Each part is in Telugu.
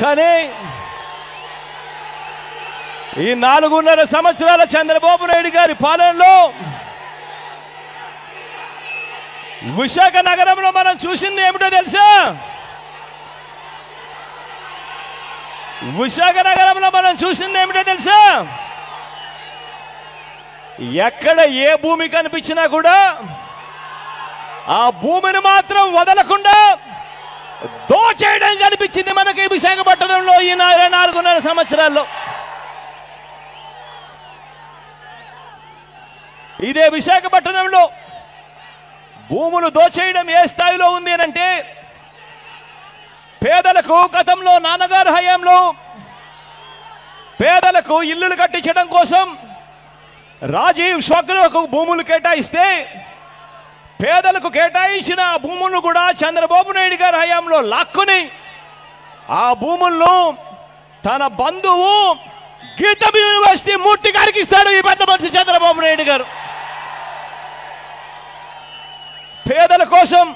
కానీ ఈ నాలుగున్నర సంవత్సరాల చంద్రబాబు నాయుడు గారి పాలనలో విశాఖ నగరంలో మనం చూసింది ఏమిటో తెలుసా? విశాఖ నగరంలో మనం చూసింది ఏమిటో తెలుసా? ఎక్కడ ఏ భూమి కనిపించినా కూడా ఆ భూమిని మాత్రం వదలకుండా దోచేయడం కనిపించింది మనకి విశాఖపట్నంలో ఈ నా- నాలుగున్నర సంవత్సరాల్లో. ఇదే విశాఖపట్నంలో భూములు దోచేయడం ఏ స్థాయిలో ఉంది అని అంటే పేదలకు గతంలో నాన్నగారు హయాంలో పేదలకు ఇల్లులు కట్టించడం కోసం రాజీవ్ స్వగ్రకు భూములు కేటాయిస్తే పేదలకు కేటాయించిన ఆ భూములను కూడా చంద్రబాబు నాయుడు గారి హయాంలో లాక్కుని ఆ భూములను తన బంధువు గీతం యూనివర్సిటీ మూర్తి గారికి ఇస్తాడు ఈ పెద్ద మనిషి చంద్రబాబు నాయుడు గారు. పేదల కోసం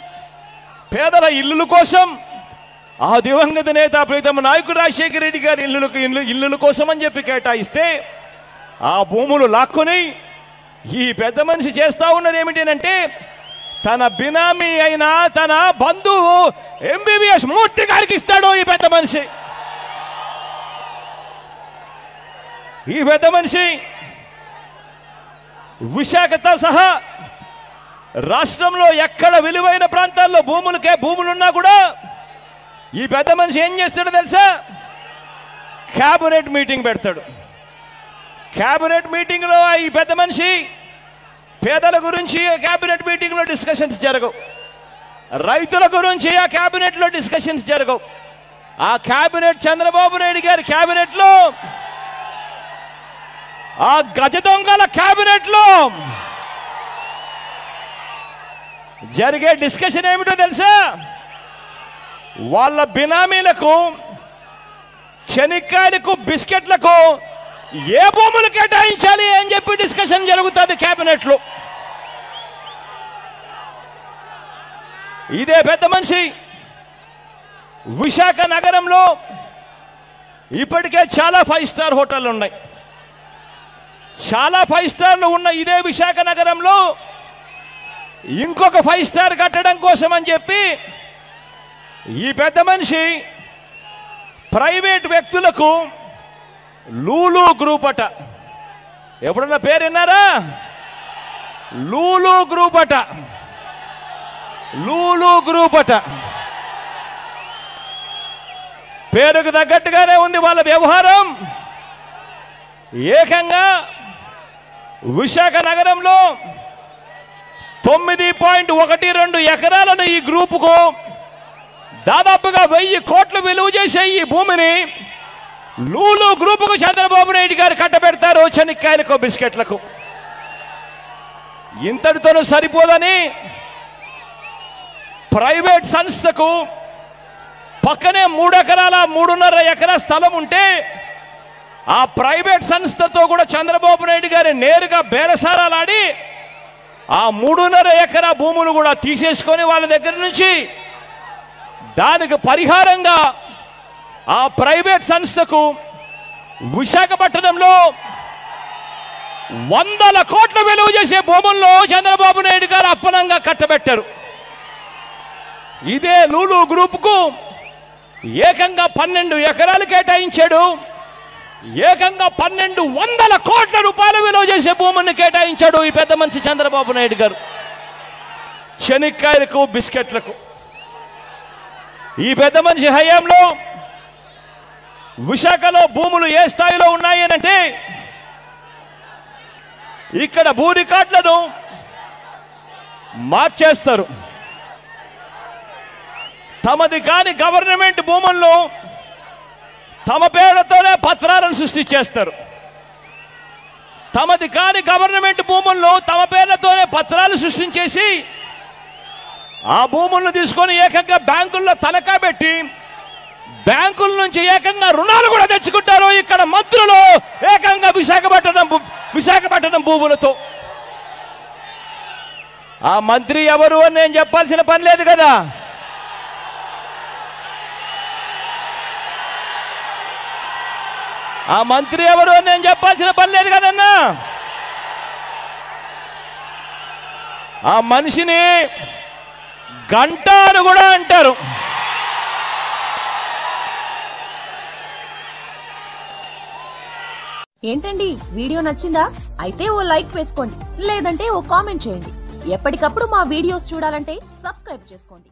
పేదల ఇల్లుల కోసం ఆ దివంగత నేత ప్రీతమ నాయకుడు రాజశేఖర రెడ్డి గారి ఇల్లులకు ఇల్లు ఇల్లుల కోసం అని చెప్పి కేటాయిస్తే ఆ భూములు లాక్కొని ఈ పెద్ద మనిషి చేస్తా ఉన్నది ఏమిటంటే తన బినామీ అయిన తన బంధువు ఎంబీబీఎస్ మూర్తి గారికి ఇస్తాడు ఈ పెద్ద మనిషి. ఈ పెద్ద మనిషి విశాఖతో సహా రాష్ట్రంలో ఎక్కడ విలువైన ప్రాంతాల్లో భూములకే భూములున్నా కూడా ఈ పెద్ద మనిషి ఏం చేస్తాడో తెలుసా? క్యాబినెట్ మీటింగ్ పెడతాడు. క్యాబినెట్ మీటింగ్లో ఈ పెద్ద మనిషి పేదల గురించి క్యాబినెట్ మీటింగ్లో డిస్కషన్స్ జరగవు. రైతుల గురించి ఆ క్యాబినెట్లో డిస్కషన్స్ జరగవు. ఆ క్యాబినెట్ చంద్రబాబు నాయుడు గారి క్యాబినెట్లో ఆ గజ దొంగల క్యాబినెట్లో జరిగే డిస్కషన్ ఏమిటో తెలుసా? వాళ్ళ బినామీలకు చెనిక్కాయలకు బిస్కెట్లకు ఏ భూములు కేటాయించాలి అని చెప్పి డిస్కషన్ జరుగుతుంది క్యాబినెట్లో. ఇదే పెద్ద మనిషి విశాఖ నగరంలో ఇప్పటికే చాలా ఫైవ్ స్టార్ హోటళ్ళు ఉన్నాయి. చాలా ఫైవ్ స్టార్లు ఉన్న ఇదే విశాఖ నగరంలో ఇంకొక ఫైవ్ స్టార్ కట్టడం కోసం అని చెప్పి ఈ పెద్ద మనిషి ప్రైవేట్ వ్యక్తులకు లూలు గ్రూప్ అట. ఎప్పుడన్నా పేరు విన్నారా? లూలు గ్రూప్ అట. లూలు గ్రూప్ అట. పేరుకు తగ్గట్టుగానే ఉంది వాళ్ళ వ్యవహారం. ఏకంగా విశాఖ నగరంలో తొమ్మిది పాయింట్ ఒకటి రెండు ఎకరాలను ఈ గ్రూపుకు దాదాపుగా వెయ్యి కోట్లు విలువ చేసే ఈ భూమిని లూలు గ్రూపుకు చంద్రబాబు నాయుడు గారు కట్టబెడతారు చెనిక్కాయలకు బిస్కెట్లకు. ఇంతటితోనూ సరిపోదని ప్రైవేట్ సంస్థకు పక్కనే మూడు ఎకరాల మూడున్నర ఎకరా స్థలం ఉంటే ఆ ప్రైవేట్ సంస్థతో కూడా చంద్రబాబు నాయుడు గారు నేరుగా బేరసారాలాడి ఆ మూడున్నర ఎకరా భూములు కూడా తీసేసుకొని వాళ్ళ దగ్గర నుంచి దానికి పరిహారంగా ఆ ప్రైవేట్ సంస్థకు విశాఖపట్నంలో వందల కోట్ల విలువ చేసే భూముల్లో చంద్రబాబు నాయుడు గారు అప్పనంగా కట్టబెట్టారు. ఇదే లూలు గ్రూప్కు ఏకంగా పన్నెండు ఎకరాలు కేటాయించాడు. ఏకంగా పన్నెండు వందల కోట్ల రూపాయల విలువ చేసే భూమిని కేటాయించాడు ఈ పెద్ద మనిషి చంద్రబాబు నాయుడు గారు. శనిక్కాయలకు బిస్కెట్లకు. ఈ పెద్ద మనిషి హయాంలో విశాఖలో భూములు ఏ స్థాయిలో ఉన్నాయి అంటే ఇక్కడ భూ రికార్డులను మార్చేస్తారు. తమది కాని గవర్నమెంట్ భూముల్లో తమ పేరుతోనే పత్రాలను సృష్టించేస్తారు. తమది కాని గవర్నమెంట్ భూముల్లో తమ పేర్లతోనే పత్రాలు సృష్టించేసి ఆ భూములను తీసుకొని ఏకంగా బ్యాంకుల్లో తనఖా పెట్టి బ్యాంకుల నుంచి ఏకంగా రుణాలు కూడా తెచ్చుకుంటారు ఇక్కడ మంత్రులు ఏకంగా విశాఖపట్నం విశాఖపట్నం భూములతో. ఆ మంత్రి ఎవరు అని నేను చెప్పాల్సిన పని లేదు కదా. ఆ మంత్రి ఎవరు అని నేను చెప్పాల్సిన పని లేదు కదన్నా ఆ మనిషిని గంట అని కూడా అంటారు. ఏంటండి వీడియో నచ్చిందా? అయితే ఓ లైక్ వేసుకోండి లేదంటే ఓ కామెంట్ చేయండి. ఎప్పటికప్పుడు మా వీడియోస్ చూడాలంటే సబ్స్క్రైబ్ చేసుకోండి.